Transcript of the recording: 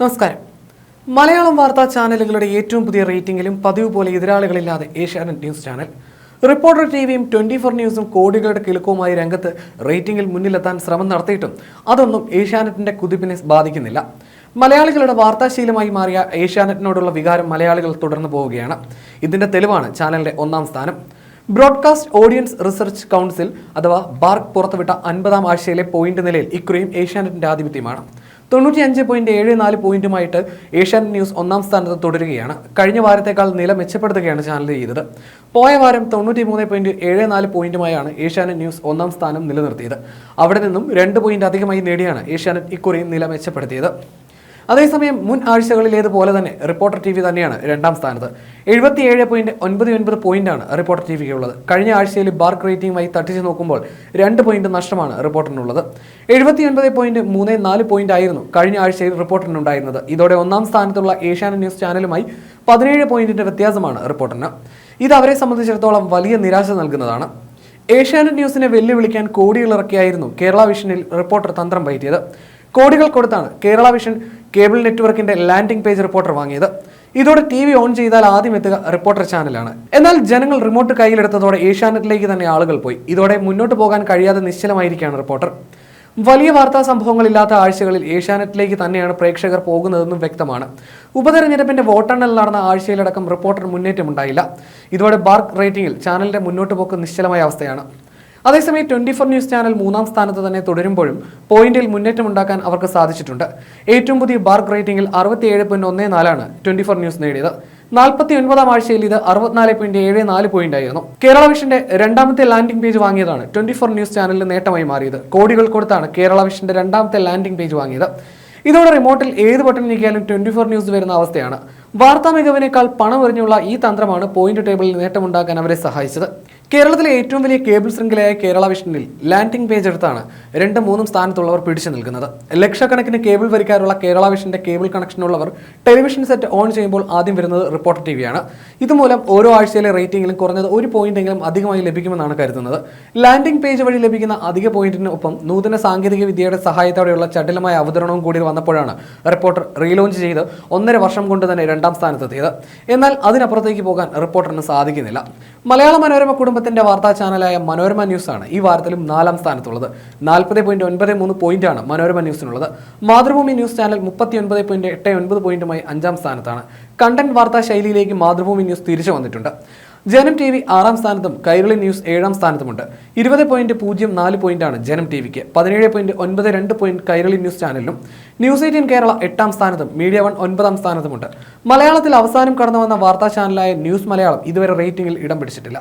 നമസ്കാരം. മലയാളം വാർത്താ ചാനലുകളുടെ ഏറ്റവും പുതിയ റേറ്റിംഗിലും പതിവ് പോലെ എതിരാളികളില്ലാതെ ഏഷ്യാനെറ്റ് ന്യൂസ് ചാനൽ. റിപ്പോർട്ടർ ടിവിയും ട്വന്റി ഫോർ ന്യൂസും കോടികളുടെ കിലുക്കവുമായി രംഗത്ത് റേറ്റിംഗിൽ മുന്നിലെത്താൻ ശ്രമം നടത്തിയിട്ടും അതൊന്നും ഏഷ്യാനെറ്റിന്റെ കുതിപ്പിനെ ബാധിക്കുന്നില്ല. മലയാളികളുടെ വാർത്താശീലമായി മാറിയ ഏഷ്യാനെറ്റിനോടുള്ള വികാരം മലയാളികൾ തുടർന്നു പോവുകയാണ്. ഇതിന്റെ തെളിവാണ് ചാനലിന്റെ ഒന്നാം സ്ഥാനം. ബ്രോഡ്കാസ്റ്റ് ഓഡിയൻസ് റിസർച്ച് കൗൺസിൽ അഥവാ ബാർക്ക് പുറത്തുവിട്ട അൻപതാം ആഴ്ചയിലെ പോയിന്റ് നിലയിൽ ഇക്കുറിയും ഏഷ്യാനെറ്റിന്റെ ആധിപത്യമാണ്. തൊണ്ണൂറ്റി അഞ്ച് പോയിന്റ് ഏഴ് നാല് പോയിന്റുമായിട്ട് ഏഷ്യാനെറ്റ് ന്യൂസ് ഒന്നാം സ്ഥാനത്ത് തുടരുകയാണ്. കഴിഞ്ഞ വാരത്തേക്കാൾ നില മെച്ചപ്പെടുത്തുകയാണ് ചാനൽ ചെയ്തത്. പോയ വാരം തൊണ്ണൂറ്റി മൂന്ന് പോയിന്റ് ഏഴ് നാല് പോയിന്റുമായാണ് ഏഷ്യാനെറ്റ് ന്യൂസ് ഒന്നാം സ്ഥാനം നിലനിർത്തിയത്. അവിടെ നിന്നും രണ്ട് പോയിന്റ് അധികമായി നേടിയാണ് ഏഷ്യാനെറ്റ് ഇക്കുറിയും നില മെച്ചപ്പെടുത്തിയത്. അതേസമയം മുൻ ആഴ്ചകളിലേതുപോലെ തന്നെ റിപ്പോർട്ടർ ടി വി തന്നെയാണ് രണ്ടാം സ്ഥാനത്ത്. എഴുപത്തിയേഴ് പോയിന്റ് ഒൻപത് ഒൻപത് പോയിന്റാണ് റിപ്പോർട്ടർ ടി വിക്ക് ഉള്ളത് കഴിഞ്ഞ ആഴ്ചയിൽ ബാർ റേറ്റിംഗുമായി തട്ടിച്ചു നോക്കുമ്പോൾ രണ്ട് പോയിന്റ് നഷ്ടമാണ് റിപ്പോർട്ടറിനുള്ളത്. എഴുപത്തി ഒൻപത് പോയിന്റ് മൂന്ന് നാല് പോയിന്റ് ആയിരുന്നു കഴിഞ്ഞ ആഴ്ചയിൽ റിപ്പോർട്ടറിനുണ്ടായിരുന്നത്. ഇതോടെ ഒന്നാം സ്ഥാനത്തുള്ള ഏഷ്യാനെറ്റ് ന്യൂസ് ചാനലുമായി പതിനേഴ് പോയിന്റിന്റെ വ്യത്യാസമാണ് റിപ്പോർട്ടറിന്. ഇത് അവരെ സംബന്ധിച്ചിടത്തോളം വലിയ നിരാശ നൽകുന്നതാണ്. ഏഷ്യാനെറ്റ് ന്യൂസിനെ വെല്ലുവിളിക്കാൻ കോടികളിറക്കിയായിരുന്നു കേരള വിഷനിൽ റിപ്പോർട്ടർ തന്ത്രം പയറ്റിയത്. കോടികൾ കൊടുത്താണ് കേരള വിഷൻ കേബിൾ നെറ്റ്വർക്കിന്റെ ലാൻഡിംഗ് പേജ് റിപ്പോർട്ടർ വാങ്ങിയത്. ഇതോടെ ടി വി ഓൺ ചെയ്താൽ ആദ്യം എത്തുക റിപ്പോർട്ടർ ചാനലാണ്. എന്നാൽ ജനങ്ങൾ റിമോട്ട് കയ്യിലെടുത്തതോടെ ഏഷ്യാനെറ്റിലേക്ക് തന്നെ ആളുകൾ പോയി. ഇതോടെ മുന്നോട്ട് പോകാൻ കഴിയാതെ നിശ്ചലമായിരിക്കുകയാണ് റിപ്പോർട്ടർ. വലിയ വാർത്താ സംഭവങ്ങളില്ലാത്ത ആഴ്ചകളിൽ ഏഷ്യാനെറ്റിലേക്ക് തന്നെയാണ് പ്രേക്ഷകർ പോകുന്നതെന്നും വ്യക്തമാണ്. ഉപതെരഞ്ഞെടുപ്പിന്റെ വോട്ടെണ്ണൽ നടന്ന ആഴ്ചയിലടക്കം റിപ്പോർട്ടർ മുന്നേറ്റമുണ്ടായില്ല. ഇതോടെ ബാർക്ക് റേറ്റിംഗിൽ ചാനലിന്റെ മുന്നോട്ട് പോക്ക് നിശ്ചലമായ അവസ്ഥയാണ്. അതേസമയം ട്വന്റി ഫോർ ന്യൂസ് ചാനൽ മൂന്നാം സ്ഥാനത്ത് തന്നെ തുടരുമ്പോഴും പോയിന്റിൽ മുന്നേറ്റമുണ്ടാക്കാൻ അവർക്ക് സാധിച്ചിട്ടുണ്ട്. ഏറ്റവും പുതിയ ബാർക്ക് റേറ്റിംഗിൽ അറുപത്തിയേഴ് പോയിന്റ് ഒന്ന് നാലാണ് ട്വന്റി ഫോർ ന്യൂസ് നേടിയത്. നാൽപ്പത്തി ഒൻപതാം ആഴ്ചയിൽ ഇത് അറുപത്തിനാല് പോയിന്റ് ഏഴ് നാല് പോയിന്റ് ആയിരുന്നു. കേരള വിഷന്റെ രണ്ടാമത്തെ ലാൻഡിംഗ് പേജ് വാങ്ങിയതാണ് ട്വന്റി ഫോർ ന്യൂസ് ചാനലിന് നേട്ടമായി മാറിയത്. കോടികൾ കൊടുത്താണ് കേരള വിഷന്റെ രണ്ടാമത്തെ ലാൻഡിംഗ് പേജ് വാങ്ങിയത്. ഇതോടെ റിമോട്ടിൽ ഏത് ബട്ടൺ നീക്കിയാലും ട്വന്റി ഫോർ ന്യൂസ് വരുന്ന അവസ്ഥയാണ്. വാർത്താ മികവിനേക്കാൾ പണം എറിഞ്ഞുള്ള ഈ തന്ത്രമാണ് പോയിന്റ് ടേബിളിൽ നേട്ടമുണ്ടാക്കാൻ അവരെ സഹായിച്ചത്. കേരളത്തിലെ ഏറ്റവും വലിയ കേബിൾ ശൃംഖലയായ കേരള വിഷനിൽ ലാൻഡിംഗ് പേജ് എടുത്താണ് രണ്ടും മൂന്നും സ്ഥാനത്തുള്ളവർ പിടിച്ചു നിൽക്കുന്നത്. ലക്ഷക്കണക്കിന് കേബിൾ വരിക്കാരുള്ള കേരള വിഷന്റെ കേബിൾ കണക്ഷനുള്ളവർ ടെലിവിഷൻ സെറ്റ് ഓൺ ചെയ്യുമ്പോൾ ആദ്യം വരുന്നത് റിപ്പോർട്ടർ ടി വിയാണ്. ഇതുമൂലം ഓരോ ആഴ്ചയിലെ റേറ്റിംഗിലും കുറഞ്ഞത് ഒരു പോയിന്റെങ്കിലും അധികമായി ലഭിക്കുമെന്നാണ് കരുതുന്നത്. ലാൻഡിംഗ് പേജ് വഴി ലഭിക്കുന്ന അധിക പോയിന്റിന് ഒപ്പം നൂതന സാങ്കേതിക വിദ്യയുടെ സഹായത്തോടെയുള്ള ചടുലമായ അവതരണവും കൂടി വന്നപ്പോഴാണ് റിപ്പോർട്ടർ റീലോഞ്ച് ചെയ്ത് ഒന്നര വർഷം കൊണ്ട് തന്നെ രണ്ടാം സ്ഥാനത്തെത്തിയത്. എന്നാൽ അതിനപ്പുറത്തേക്ക് പോകാൻ റിപ്പോർട്ടറിന് സാധിക്കുന്നില്ല. മലയാള മനോരമ കുടുംബത്തിന്റെ വാർത്താ ചാനലായ മനോരമ ആണ് ഈ വാർത്തയിലും നാലാം സ്ഥാനത്തുള്ളത്. നാൽപ്പത് പോയിന്റ് ഒൻപത് മൂന്ന് പോയിന്റാണ് മനോരമ ന്യൂസിനുള്ളത്. മാതൃഭൂമി ന്യൂസ് ചാനൽ മുപ്പത്തി ഒൻപത് പോയിന്റ് എട്ട് ഒൻപത് പോയിന്റുമായി അഞ്ചാം സ്ഥാനത്താണ്. കണ്ടന്റ് വാർത്താ ശൈലിയിലേക്ക് മാതൃഭൂമി ന്യൂസ് തിരിച്ചു വന്നിട്ടുണ്ട്. ജനം ടി വി ആറാം സ്ഥാനത്തും കൈരളി ന്യൂസ് ഏഴാം സ്ഥാനത്തുമുണ്ട്. ഇരുപത് പോയിന്റ് പൂജ്യം നാല് പോയിന്റാണ് ജനം ടി വിക്ക്. പതിനേഴ് പോയിന്റ് ഒൻപത് രണ്ട് പോയിന്റ് കൈരളി ന്യൂസ് ചാനലിലും. ന്യൂസ് എയ്റ്റീൻ കേരള എട്ടാം സ്ഥാനത്തും മീഡിയ വൺ ഒൻപതാം സ്ഥാനത്തുമുണ്ട്. മലയാളത്തിൽ അവസാനം കടന്നു വന്ന വാർത്താ ചാനലായ ന്യൂസ് മലയാളം ഇതുവരെ റേറ്റിംഗിൽ ഇടം പിടിച്ചിട്ടില്ല.